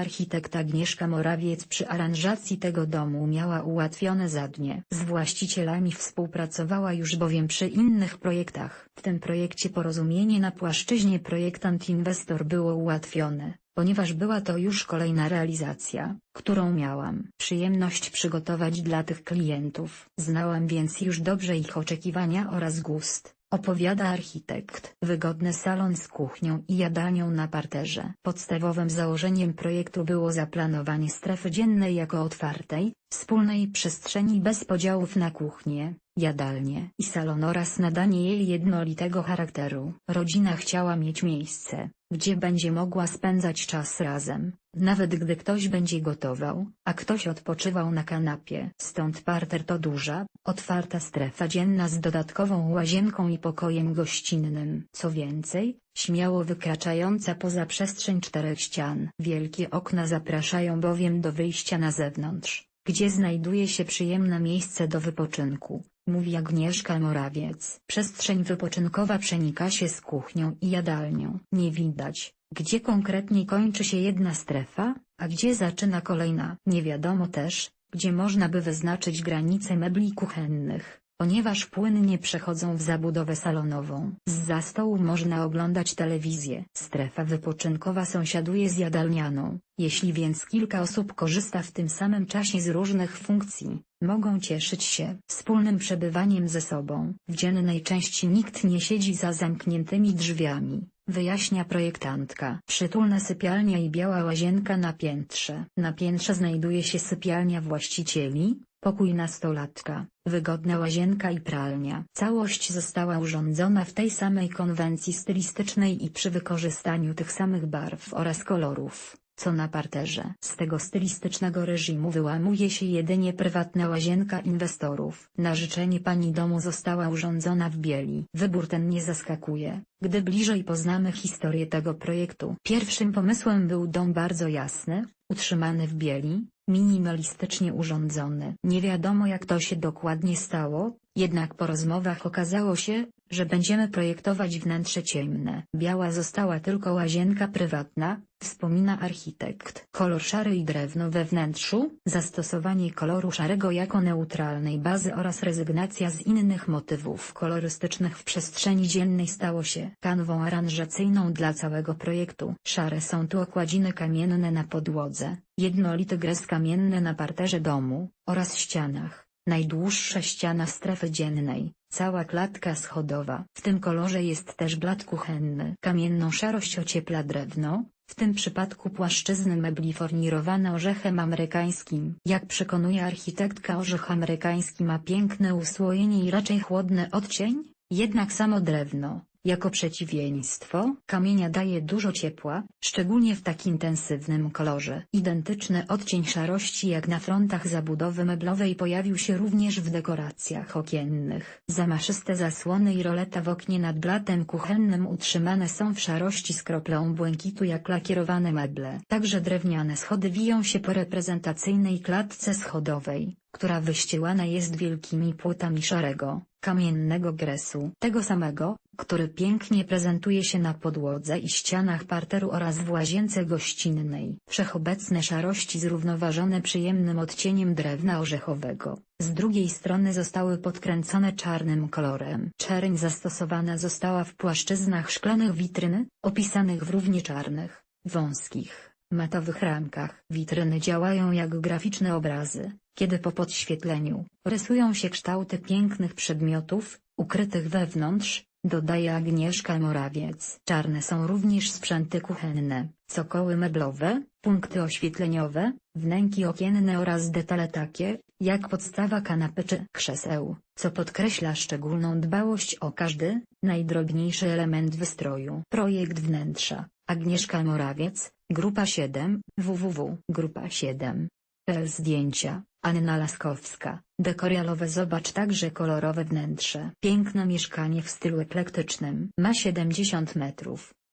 Architekt Agnieszka Morawiec przy aranżacji tego domu miała ułatwione zadnie. Z właścicielami współpracowała już bowiem przy innych projektach. W tym projekcie porozumienie na płaszczyźnie projektant-inwestor było ułatwione, ponieważ była to już kolejna realizacja, którą miałam przyjemność przygotować dla tych klientów. Znałam więc już dobrze ich oczekiwania oraz gust. Opowiada architekt. Wygodny salon z kuchnią i jadalnią na parterze. Podstawowym założeniem projektu było zaplanowanie strefy dziennej jako otwartej, wspólnej przestrzeni bez podziałów na kuchnię, jadalnię i salon oraz nadanie jej jednolitego charakteru. Rodzina chciała mieć miejsce, gdzie będzie mogła spędzać czas razem, nawet gdy ktoś będzie gotował, a ktoś odpoczywał na kanapie. Stąd parter to duża, otwarta strefa dzienna z dodatkową łazienką i pokojem gościnnym. Co więcej, śmiało wykraczająca poza przestrzeń czterech ścian. Wielkie okna zapraszają bowiem do wyjścia na zewnątrz, gdzie znajduje się przyjemne miejsce do wypoczynku, mówi Agnieszka Morawiec. Przestrzeń wypoczynkowa przenika się z kuchnią i jadalnią. Nie widać, gdzie konkretnie kończy się jedna strefa, a gdzie zaczyna kolejna. Nie wiadomo też, gdzie można by wyznaczyć granice mebli kuchennych, ponieważ płynnie przechodzą w zabudowę salonową. Z stołu można oglądać telewizję. Strefa wypoczynkowa sąsiaduje z jadalnianą, jeśli więc kilka osób korzysta w tym samym czasie z różnych funkcji, mogą cieszyć się wspólnym przebywaniem ze sobą. W dziennej części nikt nie siedzi za zamkniętymi drzwiami wyjaśnia projektantka. Przytulna sypialnia i biała łazienka na piętrze. Na piętrze znajduje się sypialnia właścicieli, pokój nastolatka, wygodna łazienka i pralnia. Całość została urządzona w tej samej konwencji stylistycznej i przy wykorzystaniu tych samych barw oraz kolorów co na parterze. Z tego stylistycznego reżimu wyłamuje się jedynie prywatna łazienka inwestorów. Na życzenie pani domu została urządzona w bieli. Wybór ten nie zaskakuje, gdy bliżej poznamy historię tego projektu. Pierwszym pomysłem był dom bardzo jasny, utrzymany w bieli, minimalistycznie urządzony. Nie wiadomo jak to się dokładnie stało, jednak po rozmowach okazało się, że będziemy projektować wnętrze ciemne. Biała została tylko łazienka prywatna, wspomina architekt. Kolor szary i drewno we wnętrzu, zastosowanie koloru szarego jako neutralnej bazy oraz rezygnacja z innych motywów kolorystycznych w przestrzeni dziennej stało się kanwą aranżacyjną dla całego projektu. Szare są tu okładziny kamienne na podłodze, jednolity gres kamienny na parterze domu, oraz ścianach. Najdłuższa ściana strefy dziennej, cała klatka schodowa. W tym kolorze jest też blat kuchenny. Kamienną szarość ociepla drewno, w tym przypadku płaszczyzny mebli fornirowane orzechem amerykańskim. Jak przekonuje architektka orzech amerykański ma piękne usłojenie i raczej chłodny odcień, jednak samo drewno, jako przeciwieństwo kamienia daje dużo ciepła, szczególnie w tak intensywnym kolorze. Identyczny odcień szarości jak na frontach zabudowy meblowej pojawił się również w dekoracjach okiennych. Zamaszyste zasłony i roleta w oknie nad blatem kuchennym utrzymane są w szarości z kroplą błękitu jak lakierowane meble. Także drewniane schody wiją się po reprezentacyjnej klatce schodowej, która wyścielana jest wielkimi płotami szarego, kamiennego gresu. Tego samego, który pięknie prezentuje się na podłodze i ścianach parteru oraz w łazience gościnnej. Wszechobecne szarości zrównoważone przyjemnym odcieniem drewna orzechowego, z drugiej strony zostały podkręcone czarnym kolorem. Czerń zastosowana została w płaszczyznach szklanych witryny, opisanych w równie czarnych, wąskich, matowych ramkach. Witryny działają jak graficzne obrazy, kiedy po podświetleniu, rysują się kształty pięknych przedmiotów, ukrytych wewnątrz, dodaje Agnieszka Morawiec. Czarne są również sprzęty kuchenne, cokoły meblowe, punkty oświetleniowe, wnęki okienne oraz detale takie, jak podstawa kanapy czy krzeseł, co podkreśla szczególną dbałość o każdy, najdrobniejszy element wystroju. Projekt wnętrza, Agnieszka Morawiec, Grupa 7, www. Grupa 7. PL zdjęcia, Anna Laskowska, dekorialowe Zobacz także kolorowe wnętrze. Piękne mieszkanie w stylu eklektycznym. Ma 70 metrów.